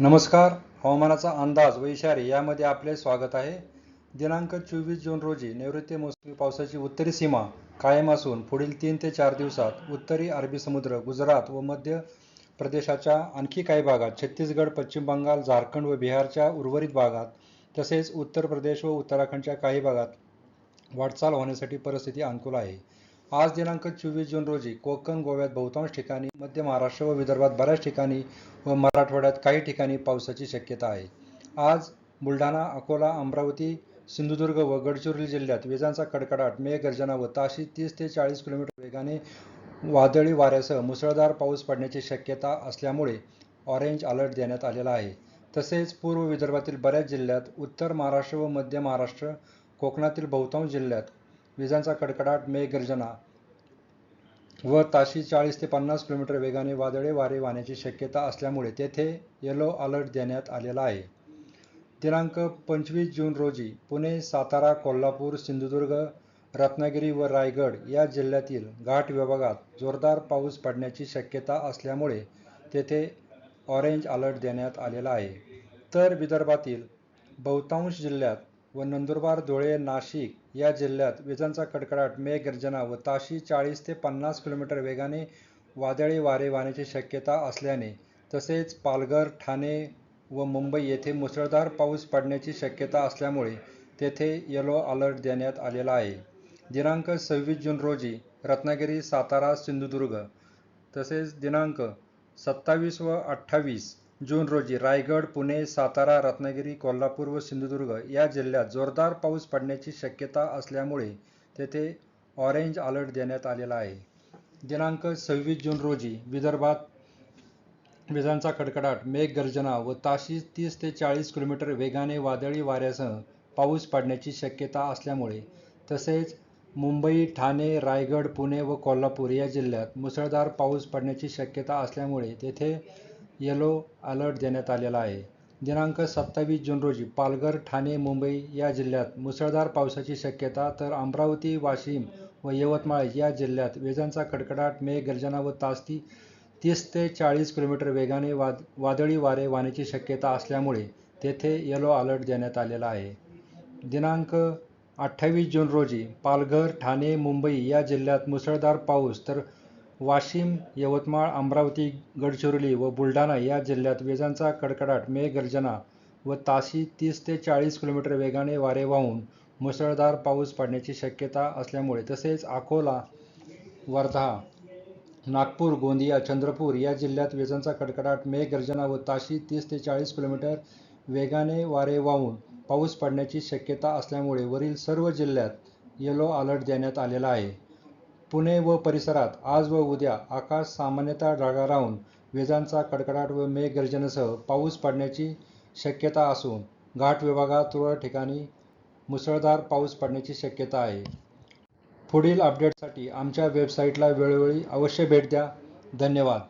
नमस्कार. हवामानाचा अंदाज व इशारे यामध्ये आपले स्वागत आहे. दिनांक चोवीस जून रोजी नैऋत्य मोसमी पावसाची उत्तरी सीमा कायम असून पुढील तीन ते चार दिवसात उत्तरी अरबी समुद्र गुजरात व मध्य प्रदेशाच्या आणखी काही भागात छत्तीसगड पश्चिम बंगाल झारखंड व बिहारच्या उर्वरित भागात तसेच उत्तर प्रदेश व उत्तराखंडच्या काही भागात वाटचाल होण्यासाठी परिस्थिती अनुकूल आहे. आज दिनांक चोवीस जून रोजी कोकण गोव्यात बहुतांश ठिकाणी मध्य महाराष्ट्र व विदर्भात बऱ्याच ठिकाणी व मराठवाड्यात काही ठिकाणी पावसाची शक्यता आहे. आज बुलढाणा अकोला अमरावती सिंधुदुर्ग व गडचिरोली जिल्ह्यात विजांचा कडकडाट मेघगर्जना व ताशी तीस ते चाळीस किलोमीटर वेगाने वादळी वाऱ्यासह मुसळधार पाऊस पडण्याची शक्यता असल्यामुळे ऑरेंज अलर्ट देण्यात आलेला आहे. तसेच पूर्व विदर्भातील बऱ्याच जिल्ह्यात उत्तर महाराष्ट्र व मध्य महाराष्ट्र कोकणातील बहुतांश जिल्ह्यात विजांचा कडकडाट मेघगर्जना व ताशी चाळीस ते पन्नास किलोमीटर वेगाने वादळे वारे वाहण्याची शक्यता असल्यामुळे तेथे येलो अलर्ट देण्यात आलेला आहे. दिनांक पंचवीस जून रोजी पुणे सातारा कोल्हापूर सिंधुदुर्ग रत्नागिरी व रायगड या जिल्ह्यातील घाट विभागात जोरदार पाऊस पडण्याची शक्यता असल्यामुळे तेथे ऑरेंज अलर्ट देण्यात आलेला आहे. तर विदर्भातील बहुतांश जिल्ह्यात व नंदुरबार धुळे नाशिक या जिल्ह्यात विजांचा कडकडाट मेघगर्जना व ताशी चाळीस ते पन्नास किलोमीटर वेगाने वादळी वारे वाहण्याची शक्यता असल्याने तसेच पालघर ठाणे व मुंबई येथे मुसळधार पाऊस पडण्याची शक्यता असल्यामुळे तेथे येलो अलर्ट देण्यात आलेला आहे. दिनांक सव्वीस जून रोजी रत्नागिरी सातारा सिंधुदुर्ग तसेच दिनांक सत्तावीस व अठ्ठावीस जून रोजी रायगड पुणे सातारा रत्नागिरी कोल्हापूर व सिंधुदुर्ग या जिल्ह्यात जोरदार पाऊस पडण्याची शक्यता असल्यामुळे तेथे ऑरेंज अलर्ट देण्यात आलेला आहे. दिनांक सव्वीस जून रोजी विदर्भात विजांचा कडकडाट मेघगर्जना व ताशी तीस ते चाळीस किलोमीटर वेगाने वादळी वाऱ्यासह पाऊस पडण्याची शक्यता असल्यामुळे तसेच मुंबई ठाणे रायगड पुणे व कोल्हापूर या जिल्ह्यात मुसळधार पाऊस पडण्याची शक्यता असल्यामुळे तेथे येलो अलर्ट देण्यात आलेला आहे. दिनांक सत्तावीस जून रोजी पालघर ठाणे मुंबई या जिल्ह्यात मुसळधार पावसाची शक्यता तर अमरावती वाशिम व यवतमाळ या जिल्ह्यात विजांचा कडकडाट मेघगर्जना व तासती तीस ते चाळीस किलोमीटर वेगाने वाद वादळी वारे वाहण्याची शक्यता असल्यामुळे तेथे येलो अलर्ट देण्यात आलेला आहे. दिनांक अठ्ठावीस जून रोजी पालघर ठाणे मुंबई या जिल्ह्यात मुसळधार पाऊस तर वाशिम यवतमाळ अमरावती गडचिरोली व बुलढाणा या जिल्ह्यात विजांचा कडकडाट मेघगर्जना व ताशी तीस ते चाळीस किलोमीटर वेगाने वारे वाहून मुसळधार पाऊस पडण्याची शक्यता असल्यामुळे तसेच अकोला वर्धा नागपूर गोंदिया चंद्रपूर या जिल्ह्यात विजांचा कडकडाट मेघगर्जना व ताशी तीस ते चाळीस किलोमीटर वेगाने वारे वाहून पाऊस पडण्याची शक्यता असल्यामुळे वरील सर्व जिल्ह्यात येलो अलर्ट देण्यात आलेला आहे. पुणे व परिसरात आज व उद्या आकाश सामान्यतः ढगाळ राहून विजांचा कडकडाट व मेघगर्जनेसह पाऊस पडण्याची शक्यता असून घाट विभागात तुरळक ठिकाणी मुसळधार पाऊस पडण्याची शक्यता आहे. पुढील अपडेटसाठी आमच्या वेबसाईटला वेळोवेळी अवश्य भेट द्या. धन्यवाद.